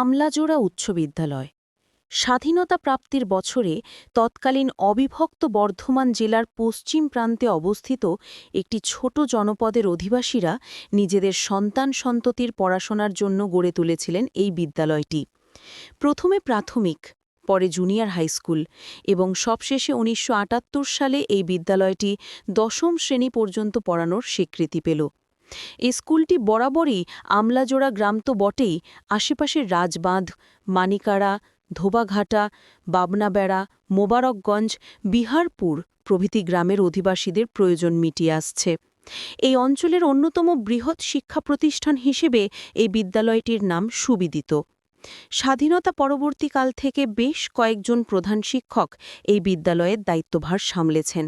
আমলাজোড়া উচ্চ বিদ্যালয়। স্বাধীনতা প্রাপ্তির বছরে তৎকালীন অবিভক্ত বর্ধমান জেলার পশ্চিম প্রান্তে অবস্থিত একটি ছোট জনপদের অধিবাসীরা নিজেদের সন্তান সন্ততির পড়াশোনার জন্য গড়ে তুলেছিলেন এই বিদ্যালয়টি। প্রথমে প্রাথমিক, পরে জুনিয়র হাই স্কুল এবং সবশেষে উনিশশো আটাত্তর সালে এই বিদ্যালয়টি দশম শ্রেণি পর্যন্ত পড়ানোর স্বীকৃতি পেল। এই স্কুলটি বরাবরই আমলাজোড়া গ্রাম তো বটেই, আশেপাশের রাজবাঁধ, মানিকাড়া, ধোবাঘাটা, বাবনাবেড়া, মোবারকগঞ্জ, বিহারপুর প্রভৃতি গ্রামের অধিবাসীদের প্রয়োজন মিটিয়ে আসছে। এই অঞ্চলের অন্যতম বৃহৎ শিক্ষা প্রতিষ্ঠান হিসেবে এই বিদ্যালয়টির নাম সুবিদিত। স্বাধীনতা পরবর্তীকাল থেকে বেশ কয়েকজন প্রধান শিক্ষক এই বিদ্যালয়ের দায়িত্বভার সামলেছেন।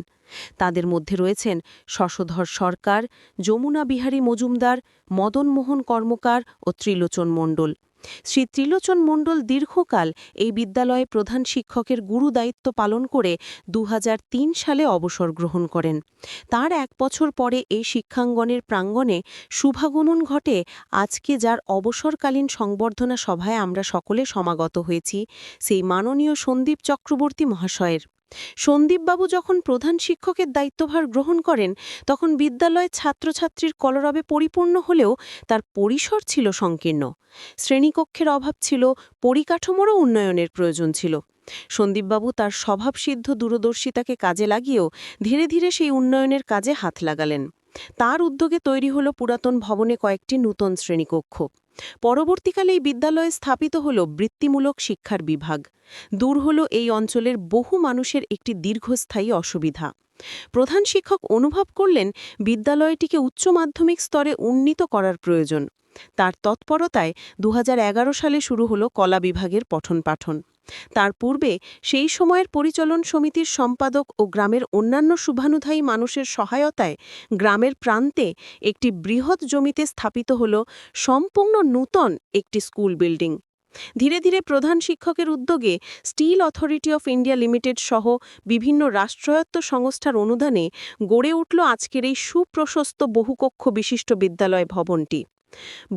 তাদের মধ্যে রয়েছেন শশধর সরকার, যমুনা বিহারী মজুমদার, মদনমোহন কর্মকার ও ত্রিলোচন মণ্ডল। শ্রী ত্রিলোচন মণ্ডল দীর্ঘকাল এই বিদ্যালয়ে প্রধান শিক্ষকের গুরু দায়িত্ব পালন করে দু হাজার তিন সালে অবসর গ্রহণ করেন। তার এক বছর পরে এই শিক্ষাঙ্গনের প্রাঙ্গণে শুভাগমন ঘটে আজকে যার অবসরকালীন সংবর্ধনা সভায় আমরা সকলে সমাগত হয়েছি, সেই মাননীয় সন্দীপ চক্রবর্তী মহাশয়ের। সন্দীপবাবু যখন প্রধান শিক্ষকের দায়িত্বভার গ্রহণ করেন, তখন বিদ্যালয়ে ছাত্রছাত্রীর কলরবে পরিপূর্ণ হলেও তার পরিসর ছিল সংকীর্ণ। শ্রেণীকক্ষের অভাব ছিল, পরিকাঠামোরও উন্নয়নের প্রয়োজন ছিল। সন্দীপবাবু তার স্বভাবসিদ্ধ দূরদর্শিতাকে কাজে লাগিয়েও ধীরে ধীরে সেই উন্নয়নের কাজে হাত লাগালেন। তার উদ্যোগে তৈরি হল পুরাতন ভবনে কয়েকটি নূতন শ্রেণীকক্ষ। পরবর্তীকালে এই বিদ্যালয়ে স্থাপিত হল বৃত্তিমূলক শিক্ষার বিভাগ। দূর হল এই অঞ্চলের বহু মানুষের একটি দীর্ঘস্থায়ী অসুবিধা। প্রধান শিক্ষক অনুভব করলেন, বিদ্যালয়টিকে উচ্চ মাধ্যমিক স্তরে উন্নীত করার প্রয়োজন। তার তৎপরতায় দু হাজার এগারো সালে শুরু হল কলা বিভাগের পঠন পাঠন। তার পূর্বে সেই সময়ের পরিচালন সমিতির সম্পাদক ও গ্রামের অন্যান্য শুভানুধায়ী মানুষের সহায়তায় গ্রামের প্রান্তে একটি বৃহৎ জমিতে স্থাপিত হল সম্পূর্ণ নূতন একটি স্কুল বিল্ডিং। ধীরে ধীরে প্রধান শিক্ষকের উদ্যোগে steel authority of India limited সহ বিভিন্ন রাষ্ট্রায়ত্ত সংস্থার অনুদানে গড়ে উঠল আজকের এই সুপ্রশস্ত বহুকক্ষ বিশিষ্ট বিদ্যালয় ভবনটি।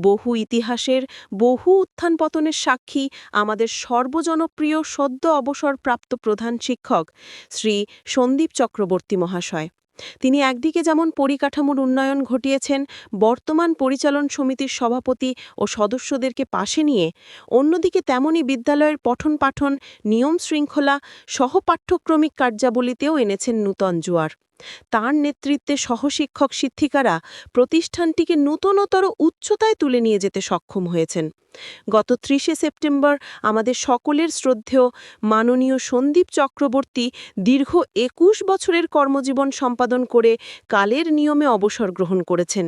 বহু ইতিহাসের, বহু উত্থান পতনের সাক্ষী আমাদের সর্বজনপ্রিয় সদ্য অবসরপ্রাপ্ত প্রধান শিক্ষক শ্রী সন্দীপ চক্রবর্তী মহাশয়। তিনি একদিকে যেমন পরিকাঠামোর উন্নয়ন ঘটিয়েছেন, বর্তমান পরিচালন সমিতির সভাপতি ও সদস্যদেরকে পাশে নিয়ে, অন্যদিকে তেমনই বিদ্যালয়ের পঠন পাঠন নিয়ম শৃঙ্খলা, সহপাঠ্যক্রমিক কার্যাবলীতেও এনেছেন নূতন জোয়ার। তার নেতৃত্বে সহশিক্ষক শিক্ষিকারা প্রতিষ্ঠানটিকে নূতনতর উচ্চতায় তুলে নিয়ে যেতে সক্ষম হয়েছেন। গত ত্রিশে সেপ্টেম্বর আমাদের সকলের শ্রদ্ধেয় মাননীয় সন্দীপ চক্রবর্তী দীর্ঘ একুশ বছরের কর্মজীবন সম্পাদন করে কালের নিয়মে অবসর গ্রহণ করেছেন।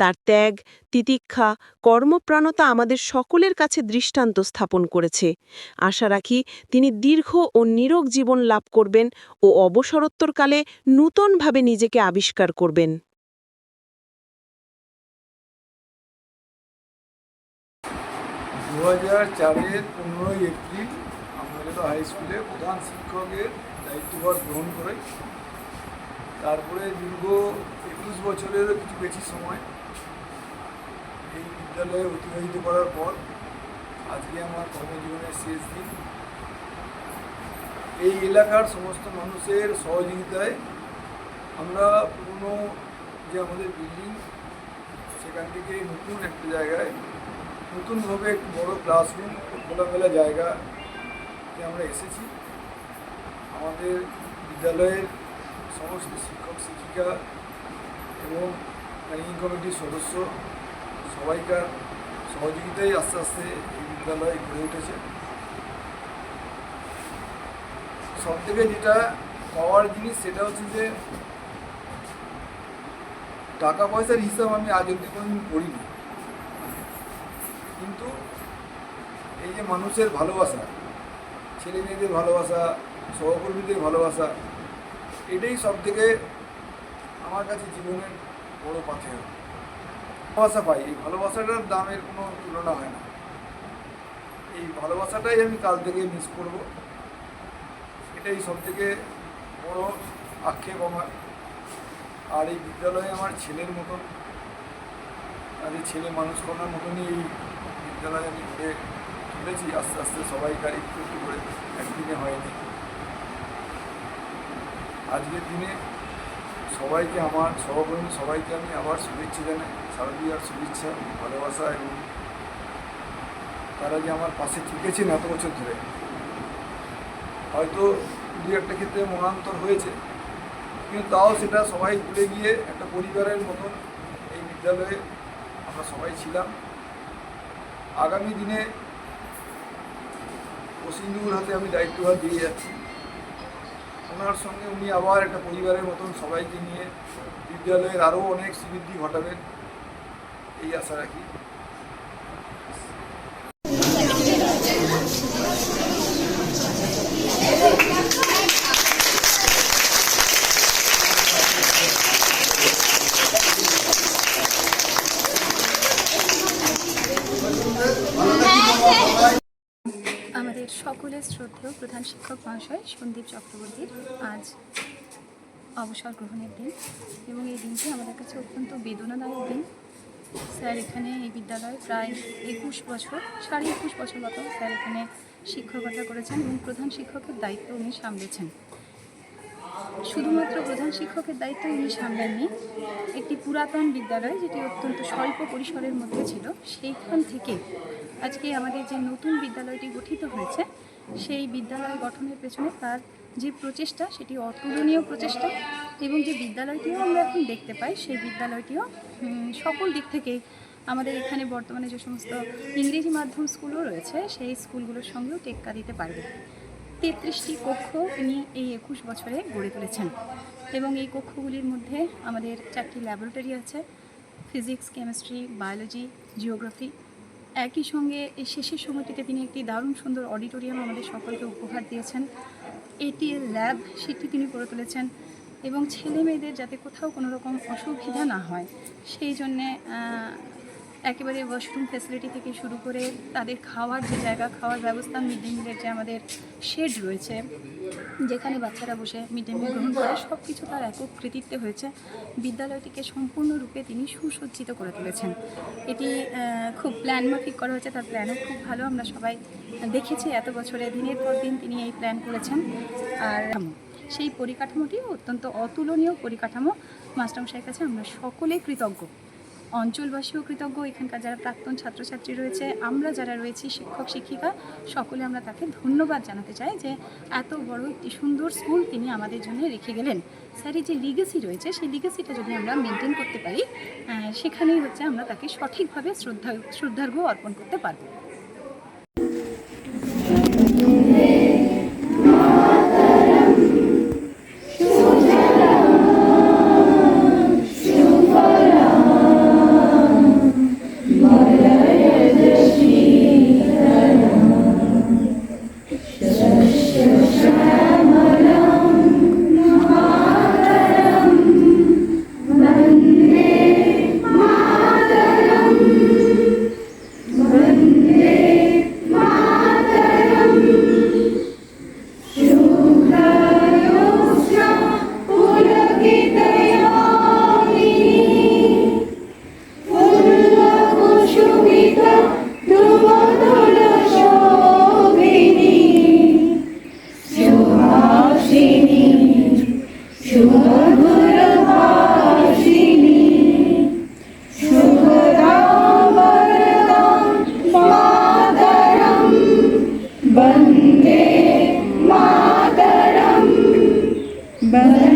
তার ত্যাগ, তিতিক্ষা, কর্মপ্রাণতা আমাদের সকলের কাছে দৃষ্টান্ত স্থাপন করেছে। আশা রাখি তিনি দীর্ঘ ও নিরোগ জীবন লাভ করবেন ও অবসরোত্তরকালে নূতনভাবে নিজেকে আবিষ্কার করবেন। দু হাজার চারের পনেরোই এপ্রিল আমাদের হাই স্কুলে প্রধান শিক্ষকের দায়িত্বভার গ্রহণ করে তারপরে দীর্ঘ একুশ বছরেরও কিছু বেশি সময় এই বিদ্যালয়ে অতিবাহিত করার পর আজকে আমার কর্মজীবনের শেষ দিন। এই এলাকার সমস্ত মানুষের সহযোগিতায় আমরা পুরনো যে আমাদের বিল্ডিং, সেখান থেকে নতুন একটা জায়গায়, নতুনভাবে একটু বড় ক্লাসরুম, খোলামেলা জায়গাতে আমরা এসেছি। আমাদের বিদ্যালয়ের সমস্ত শিক্ষক, শিক্ষিকা এবং ম্যানেজিং কমিটির সদস্য সবাইকার সহযোগিতায় আস্তে আস্তে এই বিদ্যালয় গড়ে উঠেছে। সব থেকে যেটা পাওয়ার জিনিস সেটা হচ্ছে যে টাকা পয়সার হিসাব আমি আজ অব্দি কোনোদিন করিনি। কিন্তু এই যে মানুষের ভালোবাসা ছেলে মেয়েদের ভালোবাসা, সহকর্মীদের ভালোবাসা এটাই সব থেকে আমার কাছে জীবনের বড় পাথেয়। ভালোবাসা পাই। এই ভালোবাসাটার দামের কোনো তুলনা হয় না। এই ভালোবাসাটাই আমি কাল থেকে মিস করব। এটাই সব থেকে বড় আক্ষেপ আমার। আর এই বিদ্যালয়ে আমার ছেলের মতন, আর এই ছেলে মানুষ করার মতনই এই বিদ্যালয়ে আমি ঘুরে খুলেছি আস্তে আস্তে সবাইকার একটু একটু করে একদিনে হয়নি। আজকের দিনে সবাইকে আমার, সহকর্মী সবাইকে আমি আবার শুভেচ্ছা জানাই। শারদীয়ার শুভেচ্ছা, ভালোবাসা এবং তারা যে আমার পাশে থেকেছেন এত বছর ধরে, হয়তো দু একটা ক্ষেত্রে মনান্তর হয়েছে, কিন্তু তাও সেটা সবাই ভুলে গিয়ে একটা পরিবারের মতন এই বিদ্যালয়ে আমরা সবাই ছিলাম। আগামী দিনে প্রসিন্দুর হাতে আমি দায়িত্বভার দিয়ে যাচ্ছি। ওনার সঙ্গে উনি আবার একটা পরিবারের মতন সবাইকে নিয়ে বিদ্যালয়ের আরও অনেক শ্রীবৃদ্ধি ঘটাবেন, এই আশা রাখি আমাদের সকলের শ্রদ্ধেয় প্রধান শিক্ষক মহাশয় সন্দীপ চক্রবর্তীর আজ অবসর গ্রহণের দিন এবং এই দিনটি আমাদের কাছে অত্যন্ত বেদনাদায়ক দিন। স্যার এখানে এই বিদ্যালয়ে প্রায় একুশ বছর, সাড়ে একুশ বছর মতো স্যার এখানে শিক্ষকতা করেছেন এবং প্রধান শিক্ষকের দায়িত্ব উনি সামলেছেন। শুধুমাত্র প্রধান শিক্ষকের দায়িত্ব উনি সামলাননি, একটি পুরাতন বিদ্যালয় যেটি অত্যন্ত স্বল্প পরিসরের মধ্যে ছিল, সেইখান থেকে আজকে আমাদের যে নতুন বিদ্যালয়টি গঠিত হয়েছে, সেই বিদ্যালয় গঠনের পেছনে তার যে প্রচেষ্টা, সেটি অতুলনীয় প্রচেষ্টা এবং যে বিদ্যালয়টিও আমরা এখন দেখতে পাই, সেই বিদ্যালয়টিও সকল দিক থেকেই আমাদের এখানে বর্তমানে যে সমস্ত ইংরেজি মাধ্যম স্কুলও রয়েছে, সেই স্কুলগুলোর সঙ্গেও টেক্কা দিতে পারবে। তেত্রিশটি কক্ষ তিনি এই একুশ বছরে গড়ে তুলেছেন এবং এই কক্ষগুলির মধ্যে আমাদের চারটি ল্যাবরেটরি আছে, ফিজিক্স, কেমিস্ট্রি, বায়োলজি, জিওগ্রাফি একই সঙ্গে এই শেষের সময়টিতে তিনি একটি দারুণ সুন্দর অডিটোরিয়াম আমাদের সকলকে উপহার দিয়েছেন। এটি ল্যাব সেটি তিনি করে তুলেছেন এবং ছেলে মেয়েদের যাতে কোথাও কোনো রকম অসুবিধা না হয়, সেই জন্যে একেবারে ওয়াশরুম ফ্যাসিলিটি থেকে শুরু করে তাদের খাওয়ার যে জায়গা, খাওয়ার ব্যবস্থা মিড ডে মিলের যে আমাদের শেড রয়েছে, যেখানে বাচ্চারা বসে মিড ডে মিল গ্রহণ করে সব কিছু তার একক কৃতিত্বে হয়েছে। বিদ্যালয়টিকে সম্পূর্ণরূপে তিনি সুসজ্জিত করে তুলেছেন। এটি খুব প্ল্যান মাফিক করা হয়েছে, তার প্ল্যানও খুব ভালো। আমরা সবাই দেখেছি এত বছরে, দিনের পর দিন তিনি এই প্ল্যান করেছেন। আর সেই পরিকাঠামোটি অত্যন্ত অতুলনীয় পরিকাঠামো। মাস্টারমশাইয়ের কাছে আমরা সকলেই কৃতজ্ঞ। অঞ্চলবাসীও কৃতজ্ঞ। এখানকার যারা প্রাক্তন ছাত্রছাত্রী রয়েছে, আমরা যারা রয়েছি শিক্ষক, শিক্ষিকা, সকলে আমরা তাকে ধন্যবাদ জানাতে চাই যে এত বড় একটি সুন্দর স্কুল তিনি আমাদের জন্য রেখে গেলেন। স্যারের যে লিগেসি রয়েছে, সেই লিগেসিটা যদি আমরা মেনটেন করতে পারি সেখানেই হচ্ছে আমরা তাকে সঠিকভাবে শ্রদ্ধা, শ্রদ্ধার্ঘ্য অর্পণ করতে পারব। Bye.